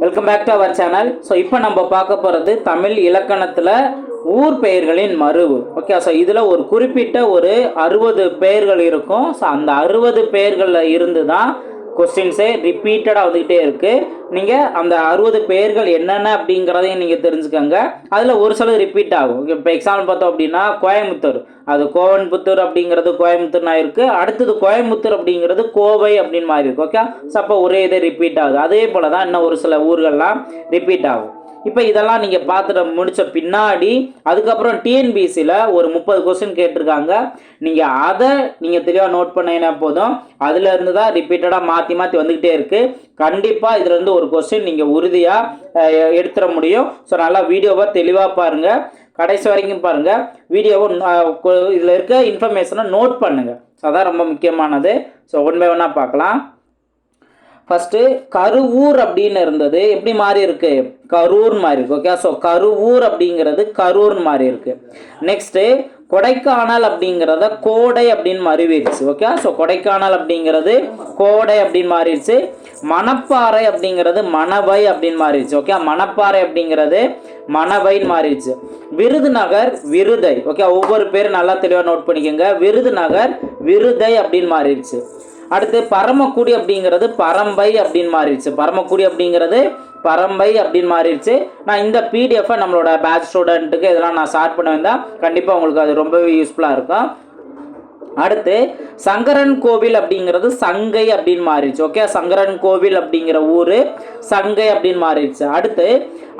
Welcome back to our channel so இப்போ நம்ம பார்க்க போகிறது தமிழ் இலக்கணத்தில் ஊர் பெயர்களின் மறுவு ஓகே ஸோ இதில் ஒரு குறிப்பிட்ட ஒரு அறுபது பெயர்கள் இருக்கும். ஸோ அந்த அறுபது பெயர்களில் இருந்து தான் கொஸ்டின்ஸே ரிப்பீட்டடாக வந்துக்கிட்டே இருக்குது நீங்கள் அந்த அறுபது பெயர்கள் என்னென்ன அப்படிங்கிறதையும் நீங்கள் தெரிஞ்சுக்கோங்க. அதில் ஒரு சிலது ரிப்பீட் ஆகும். இப்போ எக்ஸாம்பிள் பார்த்தோம் அப்படின்னா கோயம்புத்தூர். அது கோவன்புத்தூர் அப்படிங்கிறது கோயம்புத்தூர்னா இருக்குது அடுத்தது கோயம்புத்தூர் அப்படிங்கிறது கோவை அப்படின்னு மாதிரி இருக்கு. ஓகே? ஸோ அப்போ ஒரே இது ரிப்பீட் ஆகுது. அதே போல் தான் இன்னும் ஒரு சில ஊர்கள்லாம் ரிப்பீட் ஆகும். இப்போ இதெல்லாம் நீங்கள் பார்த்துட்டு முடித்த பின்னாடி அதுக்கப்புறம் டிஎன்பிசியில் ஒரு முப்பது கொஸ்டின் கேட்டிருக்காங்க. நீங்கள் அதை நீங்கள் தெளிவாக நோட் பண்ணீங்கன்னா போதும். அதுலேருந்து தான் ரிப்பீட்டடாக மாற்றி மாற்றி வந்துக்கிட்டே இருக்குது கண்டிப்பாக இதுலேருந்து ஒரு கொஸ்டின் நீங்கள் உறுதியாக எடுத்துட முடியும். ஸோ நல்லா வீடியோவை தெளிவாக பாருங்கள் கடைசி வரைக்கும் பாருங்கள் வீடியோவை இதில் இருக்க இன்ஃபர்மேஷனை நோட் பண்ணுங்கள் ஸோ அதான் ரொம்ப முக்கியமானது. ஸோ ஒன் பை ஒன்னாக பார்க்கலாம். ஃபஸ்ட்டு கருவூர் அப்படின்னு இருந்தது. எப்படி மாறி இருக்கு? கரூர் மாறி இருக்கு. ஓகே ஸோ கருவூர் அப்படிங்கிறது கரூர் மாறி இருக்கு. நெக்ஸ்ட்டு கொடைக்கானல் அப்படிங்கிறத கோடை அப்படின்னு மாறிடுச்சு. ஓகே ஸோ கொடைக்கானல் அப்படிங்கிறது கோடை அப்படின்னு மாறிடுச்சு. மணப்பாறை அப்படிங்கிறது மணவை அப்படின்னு மாறிடுச்சு. ஓகே மணப்பாறை அப்படிங்கிறது மணவைன்னு மாறிடுச்சு. விருதுநகர் விருதை. ஓகே ஒவ்வொரு பேரும் நல்லா தெளிவாக நோட் பண்ணிக்கோங்க. விருதுநகர் விருதை அப்படின்னு மாறிடுச்சு. அடுத்து பரமக்குடி அப்படிங்கிறது பரம்பை அப்படின்னு மாறிடுச்சு. பரமக்குடி அப்படிங்கிறது பரம்பை அப்படின்னு மாறிடுச்சு. நான் இந்த பிடிஎஃபை நம்மளோட பேட்ச் ஸ்டூடெண்ட்டுக்கு இதெல்லாம் நான் ஸ்டார்ட் பண்ண வந்தால் கண்டிப்பாக உங்களுக்கு அது ரொம்பவே யூஸ்ஃபுல்லாக இருக்கும். அடுத்து சங்கரன் கோவில் அப்படிங்கிறது சங்கை அப்படின்னு மாறிடுச்சு. ஓகே சங்கரன் கோவில் அப்படிங்கிற ஊர் சங்கை அப்படின்னு மாறிடுச்சு. அடுத்து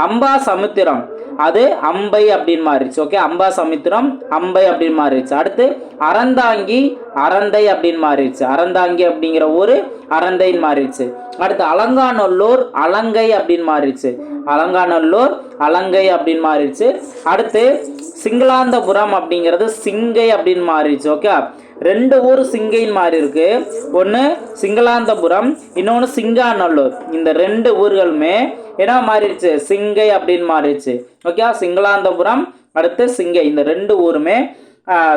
அம்பா சமுத்திரம். அது அம்பை அப்படின்னு மாறிடுச்சு. ஓகே அம்பா சமுத்திரம் அம்பை அப்படின்னு மாறிடுச்சு. அடுத்து அறந்தாங்கி அறந்தை அப்படின்னு மாறிடுச்சு. அறந்தாங்கி அப்படிங்கிற ஊர் அறந்தைன்னு மாறிடுச்சு. அடுத்து அலங்காநல்லூர் அலங்கை அப்படின்னு மாறிடுச்சு. அலங்காநல்லூர் அலங்கை அப்படின்னு மாறிடுச்சு. அடுத்து சிங்களாந்தபுரம் அப்படிங்கிறது சிங்கை அப்படின்னு மாறிடுச்சு. ஓகே ரெண்டு ஊர் சிங்கைன்னு மாறி இருக்கு. ஒன்று சிங்களாந்தபுரம் இன்னொன்று சிங்காநல்லூர். இந்த ரெண்டு ஊர்களுமே என்ன மாறிடுச்சு? சிங்கை அப்படின்னு மாறிடுச்சு. ஓகே சிங்களாந்தபுரம் அடுத்து சிங்கை. இந்த ரெண்டு ஊருமே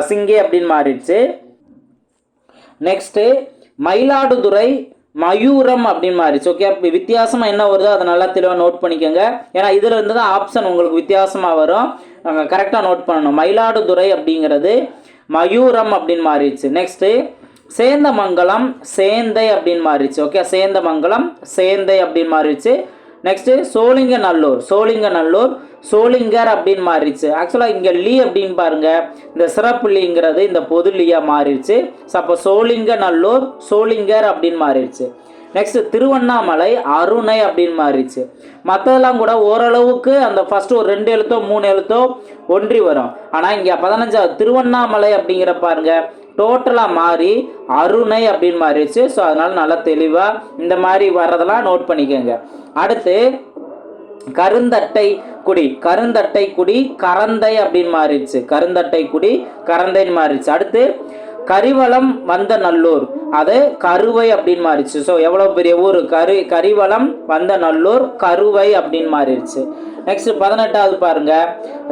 சிங்கை அப்படின்னு மாறிடுச்சு. நெக்ஸ்ட்டு மயிலாடுதுறை மயூரம் அப்படின்னு மாறிடுச்சு. ஓகே இப்போ வித்தியாசமாக என்ன வருதோ அதை நல்லா தெளிவாக நோட் பண்ணிக்கோங்க. ஏன்னா இதில் இருந்து தான் ஆப்ஷன் உங்களுக்கு வித்தியாசமாக வரும். கரெக்டாக நோட் பண்ணணும். மயிலாடுதுறை அப்படிங்கிறது மயூரம் அப்படின்னு மாறிடுச்சு. நெக்ஸ்ட்டு சேந்தமங்கலம் சேந்தை அப்படின்னு மாறிடுச்சு. ஓகே சேந்தமங்கலம் சேந்தை அப்படின்னு மாறிடுச்சு. நெக்ஸ்ட்டு சோழிங்கநல்லூர் சோழிங்கநல்லூர் சோளிங்கர் அப்படின்னு மாறிடுச்சு. ஆக்சுவலாக இங்கே லீ அப்படின்னு பாருங்கள் இந்த சிறப்பு லீங்கிறது இந்த பொது லீயாக மாறிடுச்சு. ஸோ அப்போ சோழிங்கநல்லூர் சோளிங்கர் அப்படின்னு மாறிடுச்சு. நெக்ஸ்ட் திருவண்ணாமலை அருணை அப்படின்னு மாறிடுச்சு. மற்றதெல்லாம் கூட ஓரளவுக்கு அந்த ஃபர்ஸ்ட் ஒரு ரெண்டு எழுத்தோ மூணு எழுத்தோ ஒன்றி வரும். ஆனால் இங்கே பதினஞ்சாவது திருவண்ணாமலை அப்படிங்கிற பாருங்க டோட்டலாக மாறி அருணை அப்படின்னு மாறிடுச்சு. ஸோ அதனால நல்லா தெளிவாக இந்த மாதிரி வர்றதெல்லாம் நோட் பண்ணிக்கோங்க. அடுத்து கருந்தட்டை குடி கருந்தட்டை குடி கரந்தை அப்படின்னு மாறிடுச்சு. கருந்தட்டை குடி கரந்தைன்னு மாறிடுச்சு. அடுத்து கரிவலம் வந்த நல்லூர். அது கருவை அப்படின்னு மாறிடுச்சு. ஸோ எவ்வளோ பெரிய ஊர்? கரு கரிவலம் வந்த நல்லூர் கருவை அப்படின்னு மாறிடுச்சு. நெக்ஸ்ட் பதினெட்டாவது பாருங்க.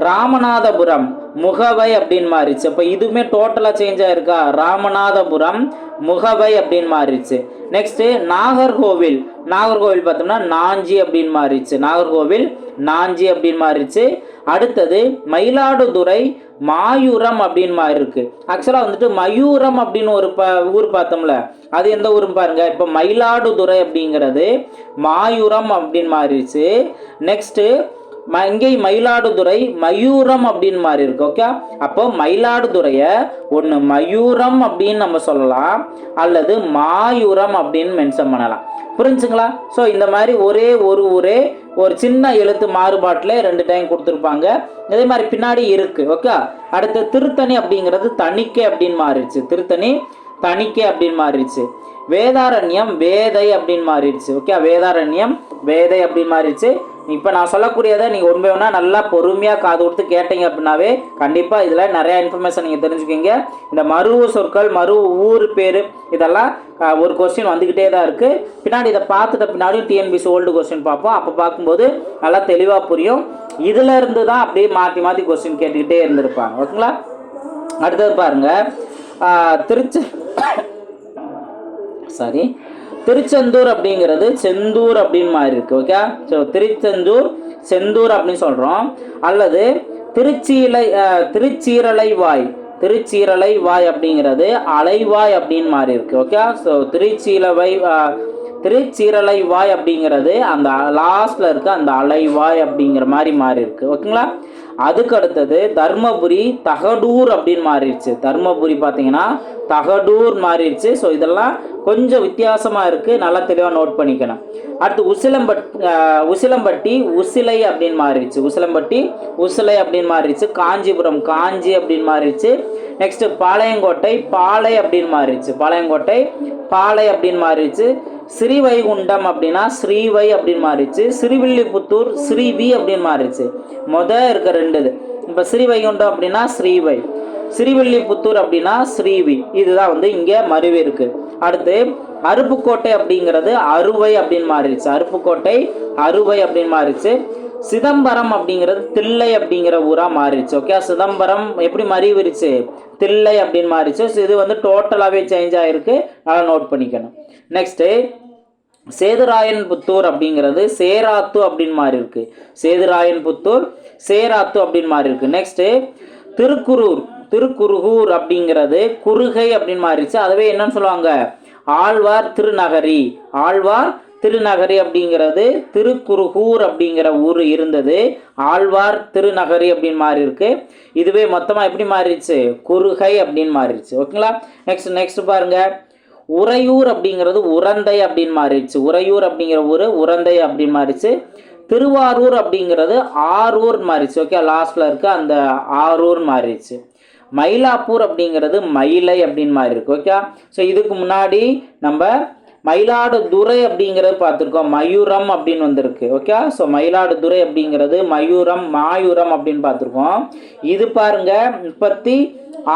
ராமநாதபுரம் முகவை அப்படின்னு மாறிடுச்சு. அப்போ இதுவுமே டோட்டலாக சேஞ்ச் ஆயிருக்கா? ராமநாதபுரம் முகவை அப்படின்னு மாறிடுச்சு. நெக்ஸ்ட்டு நாகர்கோவில். நாகர்கோவில் பார்த்தோம்னா நாஞ்சி அப்படின்னு மாறிடுச்சு. நாகர்கோவில் நாஞ்சி அப்படின்னு மாறிடுச்சு. அடுத்தது மயிலாடுதுறை மாயூரம் அப்படின்னு மாதிரி இருக்கு ஆக்சுவலாக வந்துட்டு மயூரம் அப்படின்னு ஒரு ப ஊர் பார்த்தோம்ல. அது எந்த ஊரும் பாருங்க. இப்போ மயிலாடுதுறை அப்படிங்கிறது மாயூரம் அப்படின்னு மாறிடுச்சு. நெக்ஸ்ட்டு இங்கே மயிலாடுதுறை மயூரம் அப்படின்னு மாதிரி இருக்கு ஓகே அப்போ மயிலாடுதுறையை ஒன்று மயூரம் அப்படின்னு நம்ம சொல்லலாம் அல்லது மாயூரம் அப்படின்னு மென்ஷன் பண்ணலாம். புரிஞ்சுங்களா? ஸோ இந்த மாதிரி ஒரே ஒரு ஊரே ஒரு சின்ன எழுத்து மாறுபாட்டில் ரெண்டு டைம் கொடுத்துருப்பாங்க. இதே மாதிரி பின்னாடி இருக்கு ஓகே அடுத்து திருத்தணி அப்படிங்கிறது தணிக்கை அப்படின்னு மாறிடுச்சு. திருத்தணி தணிக்கை அப்படின்னு மாறிடுச்சு. வேதாரண்யம் வேதை அப்படின்னு மாறிடுச்சு ஓகே வேதாரண்யம் வேதை அப்படின்னு மாறிடுச்சு. இப்போ நான் சொல்லக்கூடியதை நீங்கள் ஒன் பை ஒன்றா நல்லா பொறுமையாக காது கொடுத்து கேட்டீங்க அப்படின்னாவே கண்டிப்பாக இதில் நிறையா இன்ஃபர்மேஷன் நீங்கள் தெரிஞ்சுக்கிங்க இந்த மருவு சொற்கள் மருவு ஊர் பேர் இதெல்லாம் ஒரு கொஸ்டின் வந்துக்கிட்டே தான் இருக்குது பின்னாடி இதை பார்த்துட்ட பின்னாடி டிஎன்பிசி ஓல்டு கொஸ்டின் பார்ப்போம். அப்போ பார்க்கும்போது நல்லா தெளிவாக புரியும். இதில் இருந்து தான் அப்படியே மாற்றி மாற்றி கொஸ்டின் கேட்டுக்கிட்டே இருந்திருப்பாங்க. ஓகேங்களா? அடுத்தது பாருங்கள் திருச்சி சாரி திருச்செந்தூர் அப்படிங்கிறது செந்தூர் அப்படின்னு மாதிரி இருக்கு ஓகே ஸோ திருச்செந்தூர் செந்தூர் அப்படின்னு சொல்கிறோம் அல்லது திருச்சீலை திருச்சீரலை வாய் திருச்சீரலை வாய் அப்படிங்கிறது அலைவாய் அப்படின்னு மாறி இருக்கு ஓகே ஸோ திருச்சீலவை திருச்சீரலை வாய் அப்படிங்கிறது அந்த லாஸ்ட்ல இருக்க அந்த அலைவாய் அப்படிங்கிற மாதிரி மாறி இருக்கு ஓகேங்களா அதுக்கு அடுத்தது தர்மபுரி தகடூர் அப்படின்னு மாறிடுச்சு. தர்மபுரி பார்த்தீங்கன்னா தகடூர் மாறிடுச்சு. ஸோ இதெல்லாம் கொஞ்சம் வித்தியாசமாக இருக்குது நல்லா தெளிவாக நோட் பண்ணிக்கணும். அடுத்து உசிலம்பட் உசிலம்பட்டி உசிலை அப்படின்னு மாறிடுச்சு. உசிலம்பட்டி உசிலை அப்படின்னு மாறிடுச்சு. காஞ்சிபுரம் காஞ்சி அப்படின்னு மாறிடுச்சு. நெக்ஸ்ட்டு பாளையங்கோட்டை பாளை அப்படின்னு மாறிடுச்சு. பாளையங்கோட்டை பாளை அப்படின்னு மாறிடுச்சு. ஸ்ரீவைகுண்டம் அப்படின்னா ஸ்ரீவை அப்படின்னு மாறிடுச்சு. ஸ்ரீவில்லிபுத்தூர் ஸ்ரீவி அப்படின்னு மாறிடுச்சு. மொத இருக்க ரெண்டு இது இப்போ ஸ்ரீவைகுண்டம் அப்படின்னா ஸ்ரீவை. ஸ்ரீவில்லிபுத்தூர் அப்படின்னா ஸ்ரீவி. இதுதான் வந்து இங்கே மருவி இருக்கு. அடுத்து அருப்புக்கோட்டை அப்படிங்கிறது அறுவை அப்படின்னு மாறிடுச்சு. அருப்புக்கோட்டை அறுவை அப்படின்னு மாறிடுச்சு. சிதம்பரம் அப்படிங்கிறது தில்லை அப்படிங்கிற ஊரா மாறிடுச்சு. ஓகே சிதம்பரம் எப்படி மறிவிருச்சு தில்லை அப்படின்னு மாறிடுச்சு. இது வந்து டோட்டலாகவே சேஞ்ச் ஆகிருக்கு நல்லா நோட் பண்ணிக்கணும். நெக்ஸ்ட்டு சேதுராயன் புத்தூர் அப்படிங்கிறது சேராத்து அப்படின்னு மாறி இருக்கு சேதுராயன் புத்தூர் சேராத்து அப்படின்னு மாறி இருக்கு நெக்ஸ்ட்டு திருக்குரூர் திருக்குருகூர் அப்படிங்கிறது குறுகை அப்படின்னு மாறிடுச்சு. அதுவே என்னன்னு சொல்லுவாங்க? ஆழ்வார் திருநகரி. ஆழ்வார் திருநகரி அப்படிங்கிறது திருக்குருகூர் அப்படிங்கிற ஊர் இருந்தது. ஆழ்வார் திருநகரி அப்படின்னு மாறி இருக்கு இதுவே மொத்தமாக எப்படி மாறிடுச்சு? குறுகை அப்படின்னு மாறிடுச்சு. ஓகேங்களா நெக்ஸ்ட் நெக்ஸ்ட் பாருங்க. உறையூர் அப்படிங்கிறது உரந்தை அப்படின்னு மாறிடுச்சு. உறையூர் அப்படிங்கிற ஊர் உரந்தை அப்படின்னு மாறிடுச்சு. திருவாரூர் அப்படிங்கிறது ஆரூர் மாறிடுச்சு. ஓகே லாஸ்ட்ல இருக்க அந்த ஆரூர் மாறிடுச்சு. மயிலாப்பூர் அப்படிங்கிறது மயிலை அப்படின்னு மாறி இருக்கு ஓகே ஸோ இதுக்கு முன்னாடி நம்ம மயிலாடுதுறை அப்படிங்கிறது பார்த்துருக்கோம். மயூரம் அப்படின்னு வந்திருக்கு. ஓகே ஸோ மயிலாடுதுறை அப்படிங்கிறது மயூரம் மாயூரம் அப்படின்னு பார்த்துருக்கோம். இது பாருங்க முப்பத்தி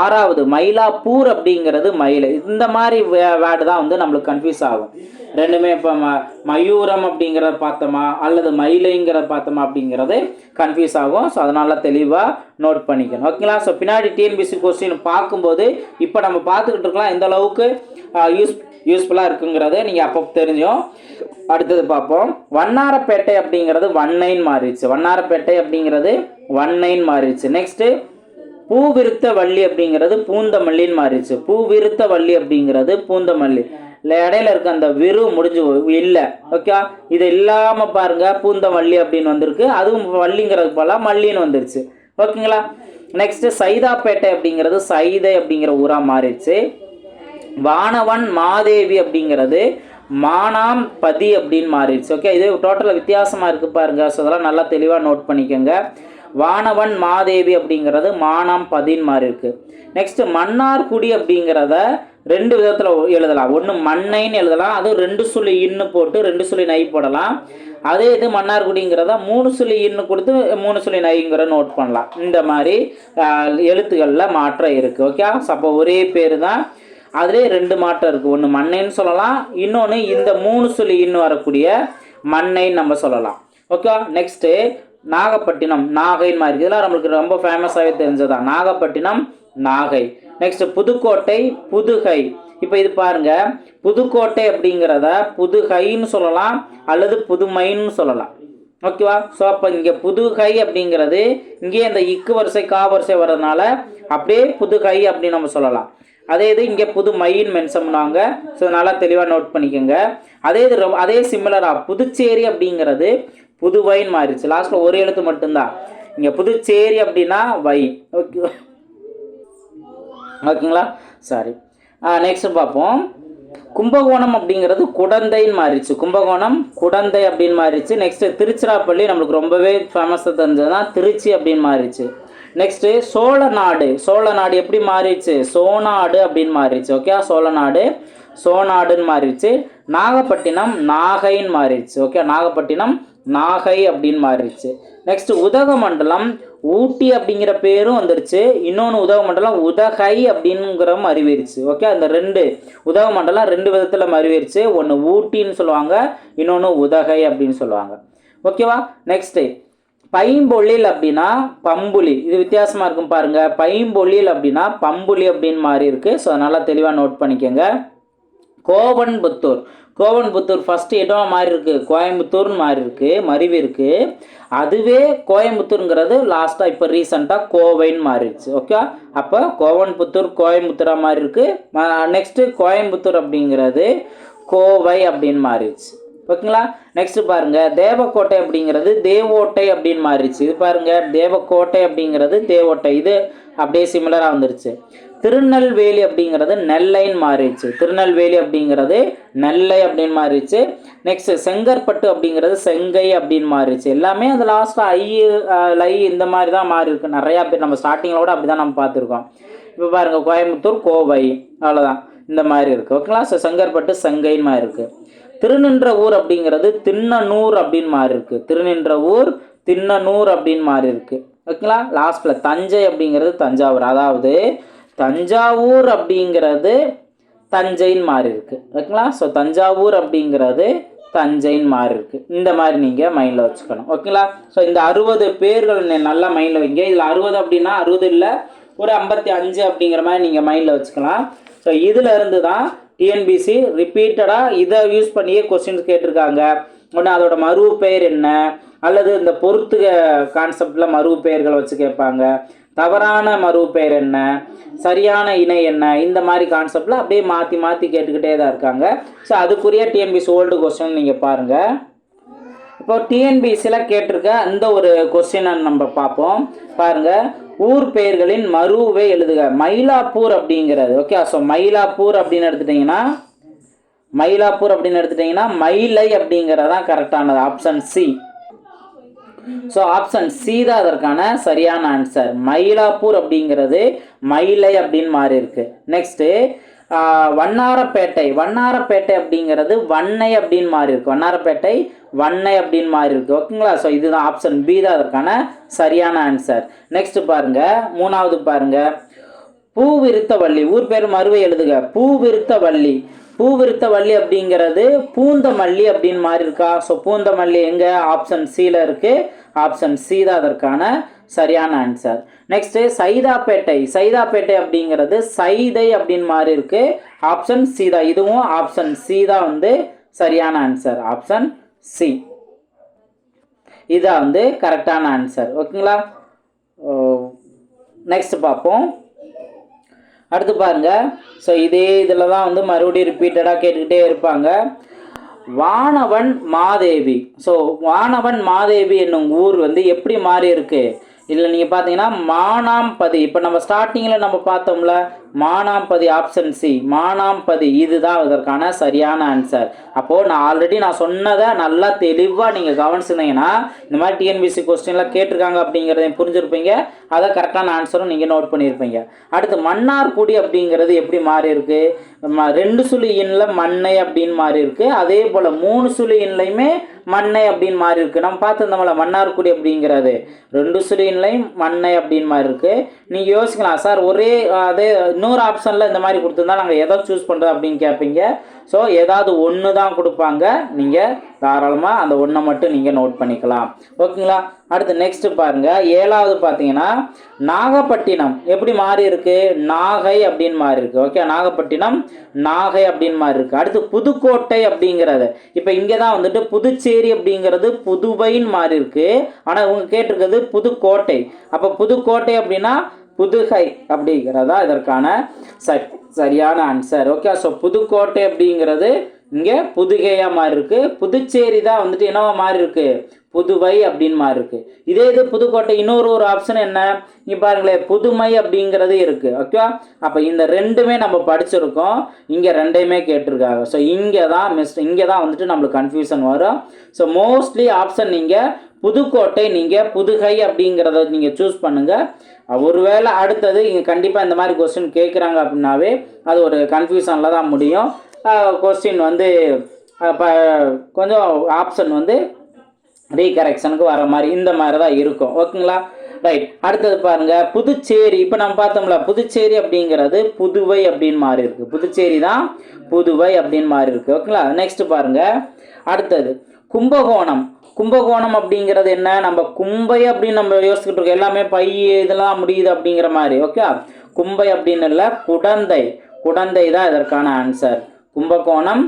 ஆறாவது மயிலாப்பூர் அப்படிங்கிறது மயிலை. இந்த மாதிரி வேர்டு தான் வந்து நம்மளுக்கு கன்ஃபியூஸ் ஆகும். ரெண்டுமே இப்போ ம மயூரம் அப்படிங்கிறத பார்த்தோமா? அல்லது மயிலைங்கிறத பார்த்தோமா? அப்படிங்கிறது கன்ஃபியூஸ் ஆகும். ஸோ அதனால தெளிவாக நோட் பண்ணிக்கணும். ஓகேங்களா ஸோ பின்னாடி டிஎன்பிசி கொஸ்டின் பார்க்கும்போது இப்போ நம்ம பார்த்துக்கிட்டு இருக்கலாம். எந்த அளவுக்கு யூஸ் யூஸ்ஃபுல்லாக இருக்குங்கிறத நீங்கள் அப்போ தெரிஞ்சோம் அடுத்தது பார்ப்போம். வண்ணாரப்பேட்டை அப்படிங்கிறது ஒன் நைன் மாறிடுச்சு. வண்ணாரப்பேட்டை அப்படிங்கிறது ஒன் நைன் மாறிடுச்சு. நெக்ஸ்ட்டு பூவிருத்த வள்ளி அப்படிங்கிறது பூந்தமல்லின்னு மாறிடுச்சு. பூவிருத்த வள்ளி அப்படிங்கிறது பூந்தமல்லி. இல்லை இடையில இருக்க அந்த விரு முடிஞ்சு இல்லை. ஓகே இது இல்லாமல் பாருங்க பூந்தமல்லி அப்படின்னு வந்திருக்கு. அதுவும் வள்ளிங்கிறது போல மல்லின்னு வந்துருச்சு. ஓகேங்களா நெக்ஸ்ட் சைதாப்பேட்டை அப்படிங்கிறது சைதை அப்படிங்கிற ஊரா மாறிடுச்சு. வானவன் மாதேவி அப்படிங்கிறது மானாம் பதி அப்படின்னு மாறிடுச்சு. ஓகே இது டோட்டலாக வித்தியாசமாக இருக்குது பாருங்க. ஸோ அதெல்லாம் நல்லா தெளிவாக நோட் பண்ணிக்கோங்க. வானவன் மாதேவி அப்படிங்கிறது மானாம் பதின்னு மாறி இருக்கு நெக்ஸ்ட் மன்னார்குடி அப்படிங்கிறத ரெண்டு விதத்தில் எழுதலாம். ஒன்று மண்ணைன்னு எழுதலாம். அதுவும் ரெண்டு சுழி இன்னு போட்டு ரெண்டு சுழி நை போடலாம். அதே இது மன்னார்குடிங்கிறத மூணு சுழி இன்னு கொடுத்து மூணு சுழி நைங்கிற நோட் பண்ணலாம். இந்த மாதிரி எழுத்துக்களில் மாற்றம் இருக்குது ஓகே அப்போ ஒரே பேர் தான் அதிலே ரெண்டு மாற்றம் இருக்குது ஒன்று மண்ணைன்னு சொல்லலாம் இன்னொன்று இந்த மூணு சொல்லி இன்னும் வரக்கூடிய மண்ணைன்னு நம்ம சொல்லலாம். ஓகேவா நெக்ஸ்ட்டு நாகப்பட்டினம் நாகைன்னு மாதிரி இதெல்லாம் நம்மளுக்கு ரொம்ப ஃபேமஸாகவே தெரிஞ்சதான் நாகப்பட்டினம் நாகை. நெக்ஸ்ட்டு புதுக்கோட்டை புதுகை. இப்போ இது பாருங்க புதுக்கோட்டை அப்படிங்கிறத புதுகைன்னு சொல்லலாம் அல்லது புதுமைன்னு சொல்லலாம். ஓகேவா ஸோ அப்போ இங்கே புதுகை அப்படிங்கிறது இங்கே இந்த இக்கு வரிசை கா வரிசை வர்றதுனால அப்படியே புதுகை அப்படின்னு நம்ம சொல்லலாம். அதே இது இங்கே புது மயின் மென்ஷன் பண்ணுவாங்க ஸோ நல்லா தெளிவாக நோட் பண்ணிக்கோங்க. அதே இது ரொம்ப அதே சிமிலராக புதுச்சேரி அப்படிங்கிறது புதுவைன்னு மாறிடுச்சு. லாஸ்ட்டில் ஒரு எழுத்து மட்டும்தான். இங்கே புதுச்சேரி அப்படின்னா வை ஓகே ஓகேங்களா? சாரி நெக்ஸ்ட் பார்ப்போம். கும்பகோணம் அப்படிங்கிறது குடந்தைன்னு மாறிடுச்சு. கும்பகோணம் குடந்தை அப்படின்னு மாறிடுச்சு. நெக்ஸ்ட் திருச்சிராப்பள்ளி நம்மளுக்கு ரொம்பவே ஃபேமஸாக தெரிஞ்சதுன்னா திருச்சி அப்படின்னு மாறிடுச்சு. நெக்ஸ்ட்டு சோழ நாடு. எப்படி மாறிடுச்சு? சோநாடு அப்படின்னு மாறிடுச்சு. ஓகே சோழநாடு சோநாடுன்னு மாறிடுச்சு. நாகப்பட்டினம் நாகைன்னு மாறிடுச்சு. ஓகே நாகப்பட்டினம் நாகை அப்படின்னு மாறிடுச்சு. நெக்ஸ்ட் உதகமண்டலம் ஊட்டி அப்படிங்கிற பேரும் வந்துருச்சு. இன்னொன்று உதகமண்டலம் உதகை அப்படிங்கிற அறிவிருச்சு ஓகே அந்த ரெண்டு உதகமண்டலம் ரெண்டு விதத்தில் மறிவிருச்சு ஒன்று ஊட்டின்னு சொல்லுவாங்க இன்னொன்று உதகை அப்படின்னு சொல்லுவாங்க. ஓகேவா நெக்ஸ்ட்டு பைம்பொழில் அப்படின்னா பம்புலி. இது வித்தியாசமாக இருக்கும் பாருங்க. பைம்பொழில் அப்படின்னா பம்புலி அப்படின்னு மாறி இருக்கு. ஸோ அதனால் தெளிவாக நோட் பண்ணிக்கோங்க. கோவன்புத்தூர். கோவன்புத்தூர் ஃபர்ஸ்ட் இடம் மாறி இருக்கு. கோயம்புத்தூர்னு மாறி இருக்கு. மருவி இருக்கு. அதுவே கோயம்புத்தூருங்கிறது லாஸ்ட்டாக இப்போ ரீசெண்டாக கோவைன்னு மாறிடுச்சு. ஓகே அப்போ கோவன்புத்தூர் கோயம்புத்தூராக மாறி இருக்கு. நெக்ஸ்ட்டு கோயம்புத்தூர் அப்படிங்கிறது கோவை அப்படின்னு மாறிடுச்சு. ஓகேங்களா? நெக்ஸ்ட் பாருங்க. தேவக்கோட்டை அப்படிங்கிறது தேவோட்டை அப்படின்னு மாறிடுச்சு. இது பாருங்க. தேவக்கோட்டை அப்படிங்கிறது தேவோட்டை. இது அப்படியே சிமிலராக வந்துருச்சு. திருநெல்வேலி அப்படிங்கிறது நெல்லைன்னு மாறிடுச்சு. திருநெல்வேலி அப்படிங்கிறது நெல்லை அப்படின்னு மாறிடுச்சு. நெக்ஸ்ட் செங்கற்பட்டு அப்படிங்கிறது செங்கை அப்படின்னு மாறிடுச்சு. எல்லாமே அது லாஸ்ட்டாக ஐ லை இந்த மாதிரி தான் மாறி இருக்கு நிறையா பேர் நம்ம ஸ்டார்டிங்களோட அப்படி தான் நம்ம பார்த்துருக்கோம். இப்போ பாருங்கள் கோயம்புத்தூர் கோவை. அவ்வளோதான் இந்த மாதிரி இருக்குது ஓகேங்களா? ஸோ செங்கற்பட்டு செங்கைன்னு மாதிரி இருக்குது திருநின்ற ஊர் அப்படிங்கிறது திண்ணனூர் அப்படின்னு மாறி இருக்கு திருநின்ற ஊர் திண்ணனூர் அப்படின்னு மாறி இருக்கு ஓகேங்களா லாஸ்ட்ல தஞ்சை அப்படிங்கிறது தஞ்சாவூர். அதாவது தஞ்சாவூர் அப்படிங்கிறது தஞ்சைன்னு மாறி இருக்கு ஓகேங்களா ஸோ தஞ்சாவூர் அப்படிங்கிறது தஞ்சைன்னு மாறி இருக்கு இந்த மாதிரி நீங்கள் மைண்டில் வச்சுக்கணும். ஓகேங்களா ஸோ இந்த அறுபது பேர்கள் நல்லா மைண்டில் வைங்க. இதில் அறுபது அப்படின்னா அறுபது இல்லை ஒரு ஐம்பத்தி அஞ்சு அப்படிங்கிற மாதிரி நீங்கள் மைண்டில் வச்சுக்கலாம். ஸோ இதில் இருந்து தான் டிஎன்பிசி ரிப்பீட்டடாக இதை யூஸ் பண்ணியே கொஸ்டின்ஸ் கேட்டிருக்காங்க. ஒன்று அதோட மறுவு பெயர் என்ன? அல்லது இந்த பொறுத்துக கான்செப்டில் மறுவு பெயர்களை வச்சு கேட்பாங்க. தவறான மறுவு பெயர் என்ன? சரியான இணை என்ன? இந்த மாதிரி கான்செப்டில் அப்படியே மாற்றி மாற்றி கேட்டுக்கிட்டே தான் இருக்காங்க. ஸோ அதுக்குரிய டிஎன்பிசி ஓல்டு கொஸ்டின் நீங்கள் பாருங்கள் இப்போ டிஎன்பிசியில் கேட்டிருக்க அந்த ஒரு கொஸ்டினை நம்ம பார்ப்போம். பாருங்கள் ஊர் பெயர்களின் மருவை எழுதுக. மயிலாப்பூர் அப்படிங்கிறது. ஓகே ஸோ மயிலாப்பூர் அப்படின்னு எடுத்துட்டிங்கன்னா மயிலாப்பூர் அப்படின்னு எடுத்துட்டிங்கன்னா மயிலை அப்படிங்கிறதான் கரெக்டானது option C so option C தான் அதற்கான சரியான ஆன்சர் மயிலாப்பூர் அப்படிங்கிறது மயிலை அப்படின்னு மாறி இருக்கு நெக்ஸ்ட்டு வண்ணாரப்பேட்டை. வண்ணாரப்பேட்டை அப்படிங்கிறது வண்ணை அப்படின்னு மாறி இருக்கு. வண்ணாரப்பேட்டை வண்ணை அப்படின்னு மாறி இருக்கு. ஓகேங்களா? ஸோ இதுதான் ஆப்ஷன் பி தான் அதற்கான சரியான ஆன்சர் நெக்ஸ்ட் பாருங்க. மூணாவது பாருங்க. பூவிருத்தவள்ளி ஊர் பேர் மறுவை எழுதுக. பூவிருத்தவள்ளி பூவிருத்த வள்ளி அப்படிங்கிறது பூந்தமல்லி அப்படின்னு மாதிரி இருக்கா ஸோ பூந்தமல்லி எங்கே? ஆப்ஷன் சியில் இருக்குது ஆப்ஷன் சி தான் அதற்கான சரியான ஆன்சர் நெக்ஸ்ட் சைதாப்பேட்டை. சைதாப்பேட்டை அப்படிங்கிறது சைதை அப்படின்னு மாதிரி இருக்கு ஆப்ஷன் சி தான். இதுவும் ஆப்ஷன் சி தான் வந்து சரியான ஆன்சர் ஆப்ஷன் சி இதான் வந்து கரெக்டான ஆன்சர் ஓகேங்களா நெக்ஸ்ட் பார்ப்போம். அடுத்து பாருங்க. ஸோ இதே இதில் தான் வந்து மறுபடியும் ரிப்பீட்டடாக கேட்டுக்கிட்டே இருப்பாங்க. வானவன் மாதேவி. ஸோ வானவன் மாதேவி என்னும் ஊர் வந்து எப்படி மாறி இருக்கு இதில் நீங்கள் பார்த்தீங்கன்னா மானாம்பதி. இப்போ நம்ம ஸ்டார்டிங்கில் நம்ம பார்த்தோம்ல மானாம்பதி ஆப்ஷன் சி மானாம்பதி இதுதான் இதற்கான சரியான ஆன்சர் அப்போது நான் ஆல்ரெடி நான் சொன்னதை நல்லா தெளிவாக நீங்கள் கவனிச்சிருந்தீங்கன்னா இந்த மாதிரி டிஎன்பிசி கொஸ்டின்லாம் கேட்டிருக்காங்க அப்படிங்கிறதையும் புரிஞ்சிருப்பீங்க. அதை கரெக்டான ஆன்சரும் நீங்கள் நோட் பண்ணியிருப்பீங்க. அடுத்து மன்னார்குடி அப்படிங்கிறது எப்படி மாறி இருக்கு? ம- ரெண்டு சுழி இன்ல மண்ணை அப்படின்னு மாறி இருக்கு. அதே போல் மூணு சுழி இன்லையுமே மண்ணை அப்படின்னு மாறி இருக்கு. நம்ம பார்த்துருந்தோம்ல மன்னார்குடி அப்படிங்கிறது. ரெண்டு சுழி இன்லையும் மண்ணை அப்படின்னு மாறி இருக்கு. நீங்கள் யோசிக்கலாம். சார் ஒரே அதே இன்னொரு ஆப்ஷனில் இந்த மாதிரி கொடுத்துருந்தா நாங்கள் எதை சூஸ் பண்ணுறது அப்படின்னு கேட்பீங்க ஸோ ஏதாவது ஒன்று தான் கொடுப்பாங்க. நீங்கள் தாராளமாக அந்த ஒன்றை மட்டும் நீங்கள் நோட் பண்ணிக்கலாம். ஓகேங்களா அடுத்து நெக்ஸ்ட்டு பாருங்கள் ஏழாவது பார்த்தீங்கன்னா நாகப்பட்டினம் எப்படி மாறி இருக்கு? நாகை அப்படின்னு மாறி இருக்கு. ஓகே நாகப்பட்டினம் நாகை அப்படின்னு மாறி இருக்கு. அடுத்து புதுக்கோட்டை அப்படிங்கிறது. இப்போ இங்கே தான் வந்துட்டு புதுச்சேரி அப்படிங்கிறது புதுவைன்னு மாறி இருக்கு. ஆனால் இவங்க கேட்டிருக்கிறது புதுக்கோட்டை. அப்போ புதுக்கோட்டை அப்படின்னா புதுகை அப்படிங்கிறதா இதற்கான சரி சரியான ஆன்சர் ஓகே ஸோ புதுக்கோட்டை அப்படிங்கிறது இங்கே புதுகையாக மாறி இருக்கு புதுச்சேரி தான் வந்துட்டு என்னவா மாறி இருக்கு புதுவை அப்படின்னு மாறி இருக்கு இதே இது புதுக்கோட்டை இன்னொரு ஒரு ஆப்ஷன் என்ன? இங்கே பாருங்களேன் புதுமை அப்படிங்கிறது இருக்கு. ஓகேவா அப்போ இந்த ரெண்டுமே நம்ம படிச்சிருக்கோம். இங்கே ரெண்டையுமே கேட்டிருக்காங்க. ஸோ இங்கே தான் மிஸ் இங்கே தான் வந்துட்டு நம்மளுக்கு கன்ஃபியூஷன் வரும். ஸோ மோஸ்ட்லி ஆப்ஷன் நீங்கள் புதுக்கோட்டை நீங்கள் புதுகை அப்படிங்கிறத நீங்கள் சூஸ் பண்ணுங்கள் ஒருவேளை அடுத்தது இங்கே கண்டிப்பாக இந்த மாதிரி கொஸ்டின் கேட்குறாங்க அப்படின்னாவே அது ஒரு கன்ஃபியூஷனில் தான் முடியும். கொஸ்டின் வந்து இப்போ கொஞ்சம் ஆப்ஷன் வந்து ரீகரெக்ஷனுக்கு வர மாதிரி இந்த மாதிரி தான் இருக்கும். ஓகேங்களா ரைட் அடுத்தது பாருங்கள் புதுச்சேரி இப்போ நம்ம பார்த்தோம்ல புதுச்சேரி அப்படிங்கிறது புதுவை அப்படின்னு மாறி இருக்குது புதுச்சேரி தான் புதுவை அப்படின்னு மாறி இருக்குது ஓகேங்களா நெக்ஸ்ட் பாருங்கள் அடுத்தது கும்பகோணம். கும்பகோணம் அப்படிங்கிறது என்ன? நம்ம கும்பை அப்படின்னு நம்ம யோசிச்சுட்டு இருக்கோம். எல்லாமே பை இதெல்லாம் முடியுது அப்படிங்கிற மாதிரி. ஓகே கும்பை அப்படின்னு இல்லை குடந்தை. குடந்தை தான் இதற்கான ஆன்சர் கும்பகோணம்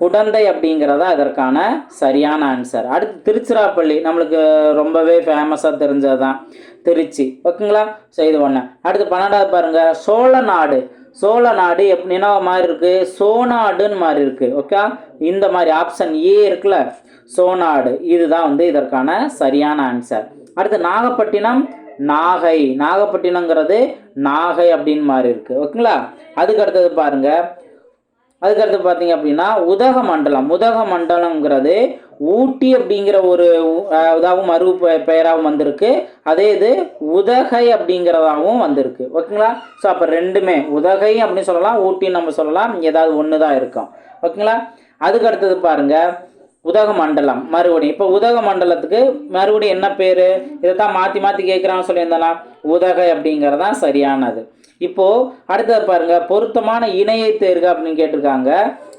குடந்தை அப்படிங்கிறதா இதற்கான சரியான ஆன்சர் அடுத்து திருச்சிராப்பள்ளி. நம்மளுக்கு ரொம்பவே ஃபேமஸாக தெரிஞ்சது தான் திருச்சி. ஓகேங்களா ஸோ இது ஒன்று அடுத்து பன்னெண்டாவது பாருங்கள் சோழ நாடு. சோழ நாடு என்ன மாதிரி இருக்கு. சோநாடுன்னு மாதிரி இருக்கு. ஓகே இந்த மாதிரி ஆப்ஷன் ஏ இருக்குல்ல? சோநாடு. இதுதான் வந்து இதற்கான சரியான ஆன்சர் அடுத்து நாகப்பட்டினம் நாகை. நாகப்பட்டினங்கிறது நாகை அப்படின்னு மாதிரி இருக்கு. ஓகேங்களா அதுக்கு அடுத்தது பாருங்கள் அதுக்கடுத்து பார்த்தீங்க அப்படின்னா உதக மண்டலம். உதக மண்டலம்ங்கிறது ஊட்டி அப்படிங்கிற ஒரு இதாகவும் மறு பெ- பெயராகவும் வந்திருக்கு. அதே இது உதகை அப்படிங்கிறதாகவும் வந்திருக்கு. ஓகேங்களா? ஸோ அப்போ ரெண்டுமே உதகை அப்படின்னு சொல்லலாம் ஊட்டின்னு நம்ம சொல்லலாம் ஏதாவது ஒன்று தான் இருக்கும். ஓகேங்களா? அதுக்கு அடுத்தது பாருங்க உதகமண்டலம் மறுபடியும் இப்போ உதக மண்டலத்துக்கு மறுபடியும் என்ன பேர்? இதை தான் மாற்றி மாற்றி கேட்குறான்னு சொல்லியிருந்தலாம் உதகை அப்படிங்கிறதான் சரியானது. இப்போ அடுத்தது பாருங்க பொருத்தமான இணையை தேர்க அப்படின்னு கேட்டிருக்காங்க.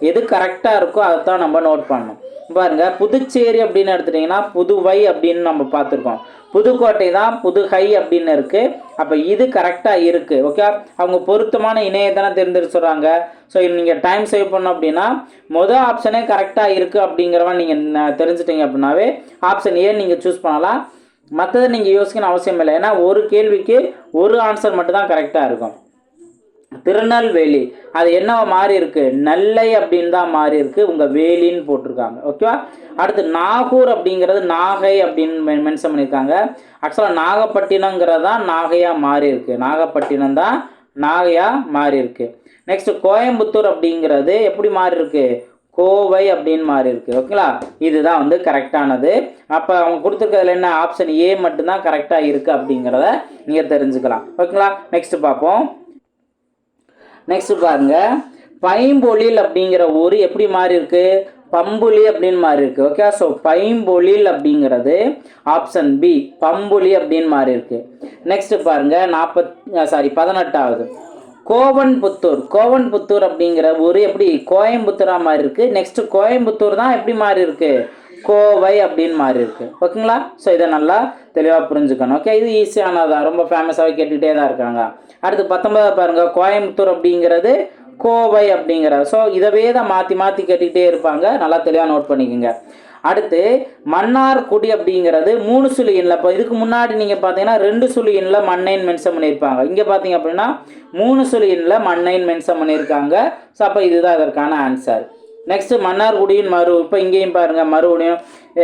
எது கரெக்டாக இருக்கோ அதை தான் நம்ம நோட் பண்ணணும். பாருங்க புதுச்சேரி அப்படின்னு எடுத்துட்டிங்கன்னா புதுவை அப்படின்னு நம்ம பார்த்துருக்கோம். புதுக்கோட்டை தான் புதுகை அப்படின்னு இருக்குது அப்போ இது கரெக்டாக இருக்குது ஓகே அவங்க பொருத்தமான இணையை தானே தேர்ந்தெடுத்து சொல்கிறாங்க ஸோ நீங்கள் டைம் சேவ் பண்ணோம் அப்படின்னா மொதல் ஆப்ஷனே கரெக்டாக இருக்கு அப்படிங்கிறவன் நீங்கள் தெரிஞ்சிட்டிங்க அப்படின்னாவே ஆப்ஷன் ஏ நீங்கள் சூஸ் பண்ணலாம். மற்றதை நீங்கள் யோசிக்கணும் அவசியம் இல்லை. ஏன்னா ஒரு கேள்விக்கு ஒரு ஆன்சர் மட்டும் தான் கரெக்டாக இருக்கும். திருநெல்வேலி அது என்ன மாறி இருக்கு? நெல்லை அப்படின்னு தான் மாறி இருக்கு. உங்க வேலின்னு போட்டிருக்காங்க. ஓகேவா அடுத்து நாகூர் அப்படிங்கிறது நாகை அப்படின்னு மென்ஷன் பண்ணியிருக்காங்க. ஆக்சுவலாக நாகப்பட்டினங்கிறது தான் நாகையாக மாறி இருக்கு. நாகப்பட்டினம் தான் நாகையாக மாறி இருக்கு. நெக்ஸ்ட் கோயம்புத்தூர் அப்படிங்கிறது எப்படி மாறி இருக்கு? கோவை அப்படின்னு மாறி இருக்குது ஓகேங்களா? இதுதான் வந்து கரெக்டானது அப்போ அவங்க கொடுத்துருக்கிறதுல என்ன? ஆப்ஷன் ஏ மட்டும்தான் கரெக்டாக இருக்குது அப்படிங்கிறத நீங்கள் தெரிஞ்சுக்கலாம். ஓகேங்களா? நெக்ஸ்ட் பார்ப்போம். நெக்ஸ்ட் பாருங்க. பைம்பொழில் அப்படிங்கிற ஊர் எப்படி மாறி இருக்கு? பம்புலி அப்படின்னு மாறி இருக்கு. ஓகே ஸோ பைம்பொழில் அப்படிங்கிறது ஆப்ஷன் பி பம்புலி அப்படின்னு மாறி இருக்கு. நெக்ஸ்ட் பாருங்க. நாற்பத் சாரி பதினெட்டாவது. கோவன்புத்தூர். கோவன்புத்தூர் அப்படிங்கிற ஊர் எப்படி? கோயம்புத்தூரா மாறி இருக்கு. நெக்ஸ்ட் கோயம்புத்தூர் தான் எப்படி மாறி இருக்கு? கோவை அப்படின்னு மாறி இருக்கு. ஓகேங்களா? ஸோ இதை நல்லா தெளிவாக புரிஞ்சுக்கணும். ஓகே இது ஈஸியானதான் ரொம்ப ஃபேமஸாகவே கேட்டுகிட்டே தான் இருக்காங்க. அடுத்து பத்தொன்பதாவது பாருங்க. கோயம்புத்தூர் அப்படிங்கிறது கோவை அப்படிங்கிற. ஸோ இதவே தான் மாற்றி மாற்றி கேட்டுக்கிட்டே இருப்பாங்க. நல்லா தெளிவாக நோட் பண்ணிக்கோங்க. அடுத்து மன்னார்குடி அப்படிங்கிறது மூணு சுழி எண்ணில் இப்போ இதுக்கு முன்னாடி நீங்கள் பார்த்தீங்கன்னா ரெண்டு சுழி எண்ணில் மண்ணைன்னு மென்ஷன் பண்ணியிருப்பாங்க. இங்கே பார்த்தீங்க அப்படின்னா மூணு சுழி எண்ணில் மண்ணைன்னு மென்ஷன் பண்ணியிருக்காங்க. ஸோ அப்போ இதுதான் அதற்கான ஆன்சர் நெக்ஸ்ட் மன்னார்குடியின் மறு இப்போ இங்கேயும் பாருங்கள் மறுபடியும்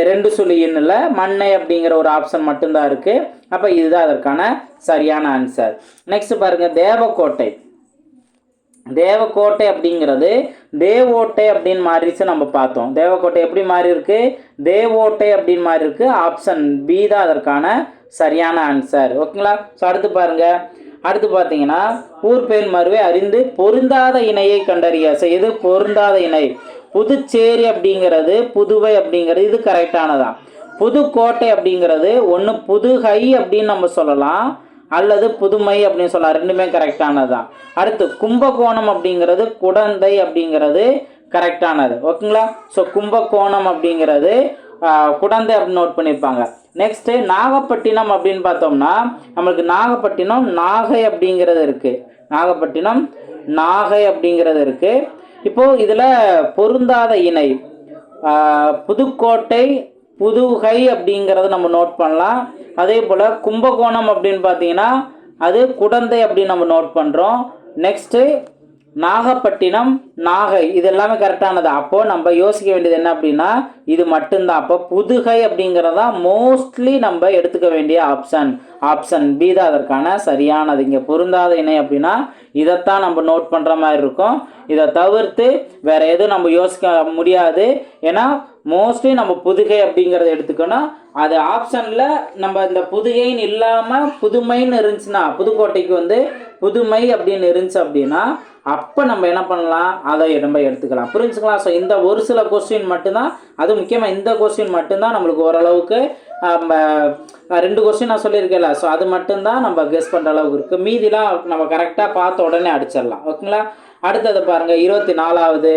ரெண்டு சுழி எண்ணில் மண்ணை அப்படிங்கிற ஒரு ஆப்ஷன் மட்டும்தான் இருக்குது அப்போ இதுதான் அதற்கான சரியான ஆன்சர் நெக்ஸ்ட் பாருங்கள் தேவக்கோட்டை. தேவக்கோட்டை அப்படிங்கிறது தேவோட்டை அப்படின்னு மாறிச்சு நம்ம பார்த்தோம். தேவக்கோட்டை எப்படி மாறி இருக்கு தேவோட்டை அப்படின்னு மாறி இருக்கு ஆப்ஷன் பி தான் அதற்கான சரியான ஆன்சர் ஓகேங்களா ஸோ அடுத்து பாருங்க. அடுத்து பார்த்தீங்கன்னா ஊர் பெயர் மறுவை அறிந்து பொருந்தாத இணையை கண்டறிய. ஸோ எது? பொருந்தாத இணை. புதுச்சேரி அப்படிங்கிறது புதுவை அப்படிங்கிறது இது கரெக்டானதான் புதுக்கோட்டை அப்படிங்கிறது ஒன்று புதுகை அப்படின்னு நம்ம சொல்லலாம். அல்லது புதுமை அப்படின்னு சொல்லலாம் ரெண்டுமே கரெக்டானது தான் அடுத்து கும்பகோணம் அப்படிங்கிறது குடந்தை அப்படிங்கிறது கரெக்டானது ஓகேங்களா? ஸோ கும்பகோணம் அப்படிங்கிறது குடந்தை அப்படின்னு நோட் பண்ணியிருப்பாங்க. நெக்ஸ்ட்டு நாகப்பட்டினம் அப்படின்னு பார்த்தோம்னா நம்மளுக்கு நாகப்பட்டினம் நாகை அப்படிங்கிறது இருக்குது நாகப்பட்டினம் நாகை அப்படிங்கிறது இருக்குது இப்போது இதில் பொருந்தாத இணை புதுக்கோட்டை புதுகை அப்படிங்கிறத நம்ம நோட் பண்ணலாம். அதே போல் கும்பகோணம் அப்படின்னு பார்த்தீங்கன்னா அது குடந்தை அப்படின்னு நம்ம நோட் பண்ணுறோம் நெக்ஸ்ட்டு நாகப்பட்டினம் நாகை இது எல்லாமே கரெக்டானது அப்போது நம்ம யோசிக்க வேண்டியது என்ன அப்படின்னா இது மட்டும்தான். அப்போ புதுகை அப்படிங்கிறதா மோஸ்ட்லி நம்ம எடுத்துக்க வேண்டிய ஆப்ஷன் ஆப்ஷன் பி தான் அதற்கான சரியானது. இங்கே பொருந்தாத இணை அப்படின்னா இதைத்தான் நம்ம நோட் பண்ணுற மாதிரி இருக்கும். இதை தவிர்த்து வேற எதுவும் நம்ம யோசிக்க முடியாது. ஏன்னா மோஸ்ட்லி நம்ம புதுகை அப்படிங்கிறத எடுத்துக்கணும் அது ஆப்ஷனில் நம்ம இந்த புதுகைன்னு இல்லாமல் புதுமைன்னு இருந்துச்சுன்னா புதுக்கோட்டைக்கு வந்து புதுமை அப்படின்னு இருந்துச்சு அப்படின்னா அப்போ நம்ம என்ன பண்ணலாம்? அதை நம்ம எடுத்துக்கலாம். புரிஞ்சுக்கலாம் ஸோ இந்த ஒரு சில கொஸ்டின் மட்டும்தான் அது முக்கியமாக இந்த கொஸ்டின் மட்டும்தான் நம்மளுக்கு ஓரளவுக்கு நம்ம ரெண்டு கொஸ்டின் நான் சொல்லியிருக்கேன்ல ஸோ அது மட்டும்தான் நம்ம கெஸ் பண்ணுற அளவுக்கு இருக்குது மீதிலாம் நம்ம கரெக்டாக பார்த்த உடனே அடிச்சிடலாம். ஓகேங்களா? அடுத்தது பாருங்க இருபத்தி நாலாவது.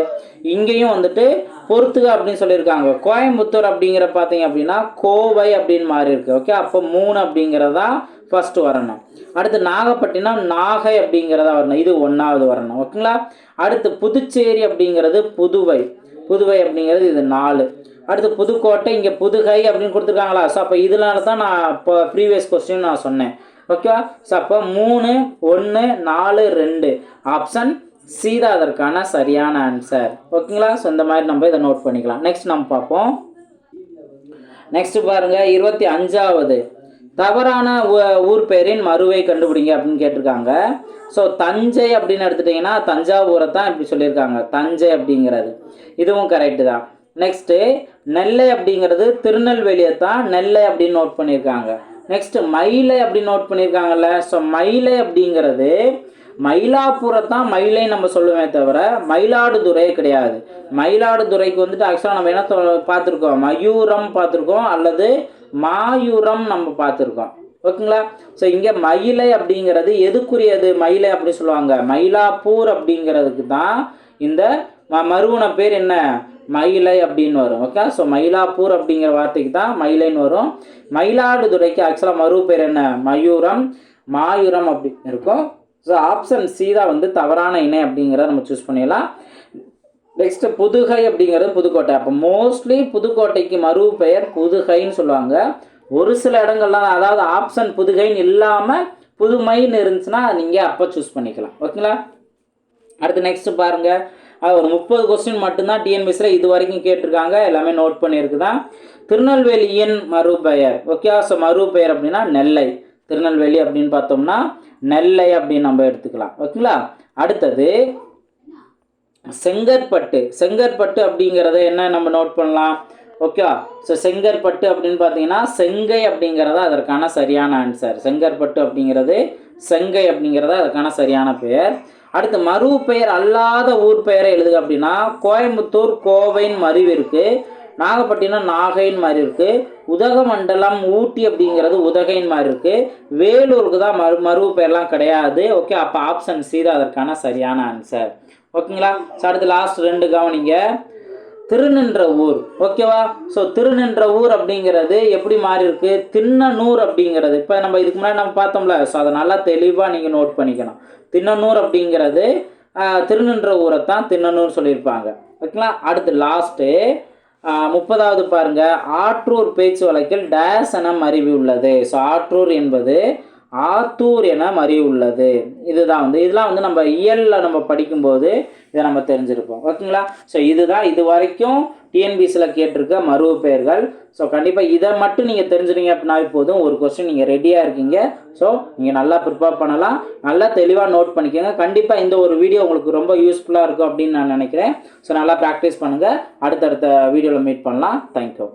இங்கேயும் வந்துட்டு பொறுத்துக அப்படின்னு சொல்லியிருக்காங்க. கோயம்புத்தூர் அப்படிங்கிற பார்த்தீங்க அப்படின்னா கோவை அப்படின்னு மாறி இருக்கு ஓகே அப்போ மூணு அப்படிங்கிறதா ஃபர்ஸ்ட் வரணும். அடுத்து நாகப்பட்டினம் நாகை அப்படிங்கிறதா வரணும். இது ஒன்றாவது வரணும். ஓகேங்களா அடுத்து புதுச்சேரி அப்படிங்கிறது புதுவை. புதுவை அப்படிங்கிறது இது நாலு. அடுத்து புதுக்கோட்டை இங்கே புதுகை அப்படின்னு கொடுத்துருக்காங்களா? ஸோ அப்போ இதனால தான் நான் இப்போ ப்ரீவியஸ் கொஸ்டின் நான் சொன்னேன். ஓகேவா ஸோ அப்போ மூணு ஒன்று நாலு ரெண்டு. ஆப்ஷன் சி தான் அதற்கான சரியான ஆன்சர் ஓகேங்களா? ஸோ இந்த மாதிரி நம்ம இதை நோட் பண்ணிக்கலாம். நெக்ஸ்ட் நம்ம பார்ப்போம். நெக்ஸ்ட் பாருங்க. இருபத்தி அஞ்சாவது. தவறான ஊ- ஊர் பெயரின் மறுவை கண்டுபிடிங்க அப்படின்னு கேட்டிருக்காங்க. ஸோ தஞ்சை அப்படின்னு எடுத்துட்டிங்கன்னா தஞ்சாவூரை தான் இப்படி சொல்லியிருக்காங்க. தஞ்சை அப்படிங்கிறது. இதுவும் கரெக்டு தான். நெக்ஸ்ட்டு நெல்லை அப்படிங்கிறது திருநெல்வேலியை தான் நெல்லை அப்படின்னு நோட் பண்ணியிருக்காங்க. நெக்ஸ்ட் மயிலை அப்படின்னு நோட் பண்ணியிருக்காங்கல்ல. ஸோ மயிலை அப்படிங்கிறது மயிலாப்பூரத்தான் மயிலை நம்ம சொல்லுவே தவிர மயிலாடுதுறை கிடையாது. மயிலாடுதுறைக்கு வந்துட்டு ஆக்சுவலாக நம்ம என்ன பார்த்துருக்கோம்? மயூரம் பார்த்துருக்கோம் அல்லது மாயூரம் நம்ம பார்த்துருக்கோம். ஓகேங்களா? ஸோ இங்கே மயிலை அப்படிங்கிறது எதுக்குரியது? மயிலை அப்படி சொல்லுவாங்க. மயிலாப்பூர் அப்படிங்கிறதுக்கு தான் இந்த மருவன மறுவன பேர் என்ன? மயிலை அப்படின்னு வரும். ஓகே ஸோ மயிலாப்பூர் அப்படிங்கிற வார்த்தைக்கு தான் மயிலைன்னு வரும். மயிலாடுதுறைக்கு ஆக்சுவலாக மறு பேர் என்ன? மயூரம் மாயூரம் அப்படி இருக்கும். ஸோ ஆப்ஷன் சி தான் வந்து தவறான இணை அப்படிங்கிறத நம்ம சூஸ் பண்ணிடலாம். நெக்ஸ்ட் புதுகை அப்படிங்கிறது புதுக்கோட்டை. அப்போ மோஸ்ட்லி புதுக்கோட்டைக்கு மறு பெயர் புதுகைன்னு சொல்லுவாங்க. ஒரு சில இடங்கள்லாம் அதாவது ஆப்ஷன் புதுகைன்னு இல்லாமல் புதுமைன்னு இருந்துச்சுன்னா நீங்கள் அப்போ சூஸ் பண்ணிக்கலாம். ஓகேங்களா அடுத்து நெக்ஸ்ட் பாருங்கள் அது ஒரு முப்பது கொஸ்டின் மட்டும்தான் டிஎன்பிஎஸ்சியில் இது வரைக்கும் கேட்டிருக்காங்க. எல்லாமே நோட் பண்ணியிருக்குதான். திருநெல்வேலியின் மறுபெயர். ஓகே ஸோ மறுபெயர் அப்படின்னா நெல்லை. திருநெல்வேலி அப்படின்னு பார்த்தோம்னா நெல்லை அப்படின்னு நம்ம எடுத்துக்கலாம். ஓகேங்களா? அடுத்தது செங்கற்பட்டு. செங்கற்பட்டு அப்படிங்கிறத என்ன நம்ம நோட் பண்ணலாம்? ஓகேவா ஸோ செங்கற்பட்டு அப்படின்னு பார்த்தீங்கன்னா செங்கை அப்படிங்கிறத அதற்கான சரியான ஆன்சர் செங்கற்பட்டு அப்படிங்கிறது செங்கை அப்படிங்கிறத அதற்கான சரியான பெயர். அடுத்து மறு பெயர் அல்லாத ஊர் பெயரை எழுதுக அப்படின்னா கோயம்புத்தூர் கோவைன்னு மருவிற்கு நாகப்பட்டினம் நாகைன்னு மாதிரி இருக்குது உதகமண்டலம் ஊட்டி அப்படிங்கிறது உதகைன்னு மாதிரி இருக்குது வேலூருக்கு தான் மறு மறுவு பேர்லாம் கிடையாது. ஓகே அப்போ ஆப்ஷன் சி தான் அதற்கான சரியான ஆன்சர் ஓகேங்களா ஸோ அடுத்து லாஸ்ட் ரெண்டு கவனிங்க. திருநின்ற ஊர். ஓகேவா ஸோ திருநின்ற ஊர் அப்படிங்கிறது எப்படி மாறி இருக்கு? திண்ணனூர் அப்படிங்கிறது. இப்போ நம்ம இதுக்கு முன்னாடி நம்ம பார்த்தோம்ல ஸோ அதை நல்லா தெளிவாக நீங்கள் நோட் பண்ணிக்கணும். திண்ணனூர் அப்படிங்கிறது திருநின்ற ஊரை தான் திண்ணனூர் சொல்லியிருப்பாங்க ஓகேங்களா அடுத்து லாஸ்ட்டு முப்பதாவது பாருங்க. ஆற்றூர் பேச்சு வழக்கில் டேஸ் என உள்ளது. ஸோ ஆற்றூர் என்பது ஆத்தூர் என மறி உள்ளது இதுதான் வந்து இதெல்லாம் வந்து நம்ம இயலில் நம்ம படிக்கும்போது இதை நம்ம தெரிஞ்சிருப்போம். ஓகேங்களா? ஸோ இதுதான் இது வரைக்கும் டிஎன்பிசியில் கேட்டிருக்க மருவ பெயர்கள். ஸோ கண்டிப்பாக இதை மட்டும் நீங்கள் தெரிஞ்சுட்டீங்க அப்படின்னாவே போதும். ஒரு கொஸ்டின் நீங்கள் ரெடியாக இருக்கீங்க. ஸோ நீங்கள் நல்லா ப்ரிப்பேர் பண்ணலாம். நல்லா தெளிவாக நோட் பண்ணிக்கோங்க. கண்டிப்பாக இந்த ஒரு வீடியோ உங்களுக்கு ரொம்ப யூஸ்ஃபுல்லாக இருக்கும் அப்படின்னு நான் நினைக்கிறேன். ஸோ நல்லா ப்ராக்டிஸ் பண்ணுங்கள் அடுத்தடுத்த வீடியோவில் மீட் பண்ணலாம். தேங்க்யூ